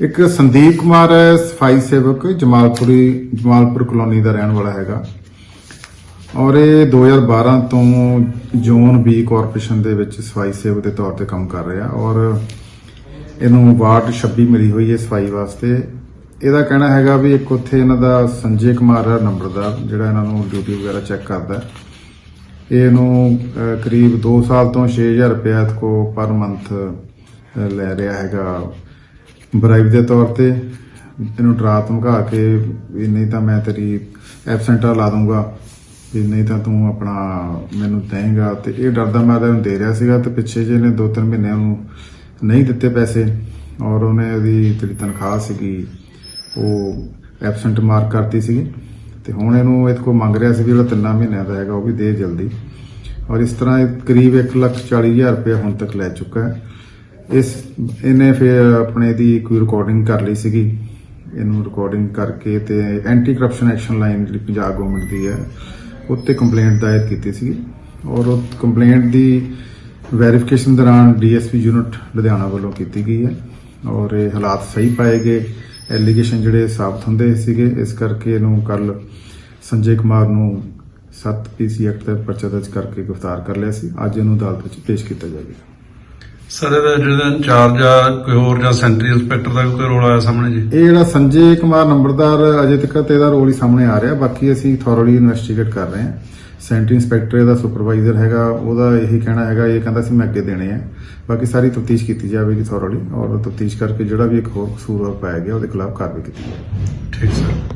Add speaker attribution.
Speaker 1: ਇੱਕ ਸੰਦੀਪ ਕੁਮਾਰ ਹੈ, ਸਫ਼ਾਈ ਸੇਵਕ, ਜਮਾਲਪੁਰੀ, ਜਮਾਲਪੁਰ ਕਲੋਨੀ ਦਾ ਰਹਿਣ ਵਾਲਾ ਹੈਗਾ। ਔਰ ਇਹ 2012 ਤੋਂ ਜ਼ੋਨ ਬੀ ਕਾਰਪੋਰੇਸ਼ਨ ਦੇ ਵਿੱਚ ਸਫ਼ਾਈ ਸੇਵਕ ਦੇ ਤੌਰ ਤੇ ਕੰਮ ਕਰ ਰਿਹਾ ਔਰ ਇਹਨੂੰ ਵਾਰਡ 26 ਮਿਲੀ ਹੋਈ ਹੈ ਸਫ਼ਾਈ ਵਾਸਤੇ। ਇਹਦਾ ਕਹਿਣਾ ਹੈਗਾ ਵੀ ਇੱਕ ਉੱਥੇ ਇਹਨਾਂ ਦਾ ਸੰਜੇ ਕੁਮਾਰ ਹੈ ਨੰਬਰਦਾਰ ਜਿਹੜਾ ਇਹਨਾਂ ਨੂੰ ਡਿਊਟੀ ਵਗੈਰਾ ਚੈੱਕ ਕਰਦਾ। ਇਹਨੂੰ ਕਰੀਬ 2 ਸਾਲ ਤੋਂ 6000 ਰੁਪਏ ਕੋ ਪਰ ਮੰਥ ਲੈ ਰਿਹਾ ਹੈਗਾ। ਬਰਾਈਬ ਦੇ ਤੌਰ ਤੇ ਇਹਨੂੰ ਡਰਾ ਧਮਕਾ ਕੇ ਵੀ ਨਹੀਂ ਤਾਂ ਮੈਂ ਤੇਰੀ ਐਬਸੈਂਟਾ ਲਾ ਦੂੰਗਾ ਵੀ ਨਹੀਂ ਤਾਂ ਤੂੰ ਆਪਣਾ ਮੈਨੂੰ ਦੇਂਗਾ ਤੇ ਇਹ ਡਰਦਾ ਮੈਂ ਉਹਨੂੰ ਦੇ ਰਿਹਾ ਸੀਗਾ ਤੇ ਪਿੱਛੇ ਜੇ ਨੇ 2-3 ਮਹੀਨੇ ਨੂੰ ਨਹੀਂ ਦਿੱਤੇ ਪੈਸੇ ਔਰ ਉਹਨੇ ਉਹਦੀ ਜਿਹੜੀ ਤਨਖਾਹ ਸੀਗੀ ਉਹ ਐਬਸੈਂਟ ਮਾਰਕ ਕਰਤੀ ਸੀਗੀ ਤੇ ਹੁਣ ਇਹਨੂੰ ਇਹਦੇ ਕੋਲ ਮੰਗ ਰਿਹਾ ਸੀ ਵੀ ਜਿਹੜਾ ਤਿੰਨਾਂ ਮਹੀਨਿਆਂ ਦਾ ਹੈਗਾ ਉਹ ਵੀ ਦੇ ਜਲਦੀ ਔਰ ਇਸ ਤਰ੍ਹਾਂ ਇਹ ਕਰੀਬ 1,40,000 ਰੁਪਏ ਹੁਣ ਤੱਕ ਲੈ ਚੁੱਕਾ ਹੈ। ਇਸ, ਇਹਨੇ ਫਿਰ ਆਪਣੇ ਦੀ ਕੋਈ ਰਿਕਾਰਡਿੰਗ ਕਰ ਲਈ ਸੀਗੀ। ਇਹਨੂੰ ਰਿਕਾਰਡਿੰਗ ਕਰਕੇ ਤੇ ਐਂਟੀ ਕਰਪਸ਼ਨ ਐਕਸ਼ਨ ਲਾਈਨ ਜਿਹੜੀ ਪੰਜਾਬ ਗਵਰਨਮੈਂਟ ਦੀ ਹੈ, ਉੱਤੇ ਕੰਪਲੇਂਟ ਦਾਇਰ ਕੀਤੀ ਸੀ ਔਰ ਉਹ ਕੰਪਲੇਂਟ ਦੀ ਵੈਰੀਫਿਕੇਸ਼ਨ ਦੌਰਾਨ ਡੀਐਸਪੀ ਯੂਨਿਟ ਲੁਧਿਆਣਾ ਵੱਲੋਂ ਕੀਤੀ ਗਈ ਹੈ। ਔਰ ਇਹ ਹਾਲਾਤ ਸਹੀ ਪਾਏ ਗਏ। ਐਲੀਗੇਸ਼ਨ ਜਿਹੜੇ ਸਾਬਤ ਹੁੰਦੇ ਸੀਗੇ, ਇਸ ਕਰਕੇ ਇਹਨੂੰ ਕੱਲ ਸੰਜੇ ਕੁਮਾਰ ਨੂੰ 7 ਪੀਸੀ ਐਕਟ ਦਾ ਪਰਚਾ ਦਰਜ ਕਰਕੇ ਗ੍ਰਿਫਤਾਰ ਕਰ ਲਿਆ ਸੀ। ਅੱਜ ਇਹਨੂੰ ਅਦਾਲਤ ਵਿੱਚ ਪੇਸ਼ ਕੀਤਾ ਜਾਵੇਗਾ।
Speaker 2: ਸਰ ਜਿਹੜਾ ਇੰਚਾਰਜ ਆ ਕੋਈ ਹੋਰ ਜਾਂ ਸੈਂਟਰੀ ਇੰਸਪੈਕਟਰ ਦਾ ਵੀ ਕੋਈ ਰੋਲ ਆਇਆ ਸਾਹਮਣੇ ਜੀ?
Speaker 1: ਇਹ ਜਿਹੜਾ ਸੰਜੇ ਕੁਮਾਰ ਨੰਬਰਦਾਰ ਅਜੇ ਤੱਕ ਤੇ ਇਹਦਾ ਰੋਲ ਹੀ ਸਾਹਮਣੇ ਆ ਰਿਹਾ। ਬਾਕੀ ਅਸੀਂ ਥੋਰਲੀ ਇਨਵੈਸਟੀਗੇਟ ਕਰ ਰਹੇ ਹਾਂ। ਸੈਂਟਰ ਇੰਸਪੈਕਟਰ ਇਹਦਾ ਸੁਪਰਵਾਈਜ਼ਰ ਹੈਗਾ ਉਹਦਾ ਇਹੀ ਕਹਿਣਾ ਹੈਗਾ ਇਹ ਕਹਿੰਦਾ ਸੀ ਮੈਂ ਅੱਗੇ ਦੇਣੇ ਆ। ਬਾਕੀ ਸਾਰੀ ਤਫਤੀਸ਼ ਕੀਤੀ ਜਾਵੇਗੀ ਥੋਰਲੀ ਔਰ ਤਫਤੀਸ਼ ਕਰਕੇ ਜਿਹੜਾ ਵੀ ਇੱਕ ਹੋਰ ਕਸੂਰ ਪਾਇਆ ਗਿਆ ਉਹਦੇ ਖਿਲਾਫ ਕਾਰਵਾਈ ਕੀਤੀ ਜਾਵੇਗੀ
Speaker 2: ਠੀਕ ਸਰ।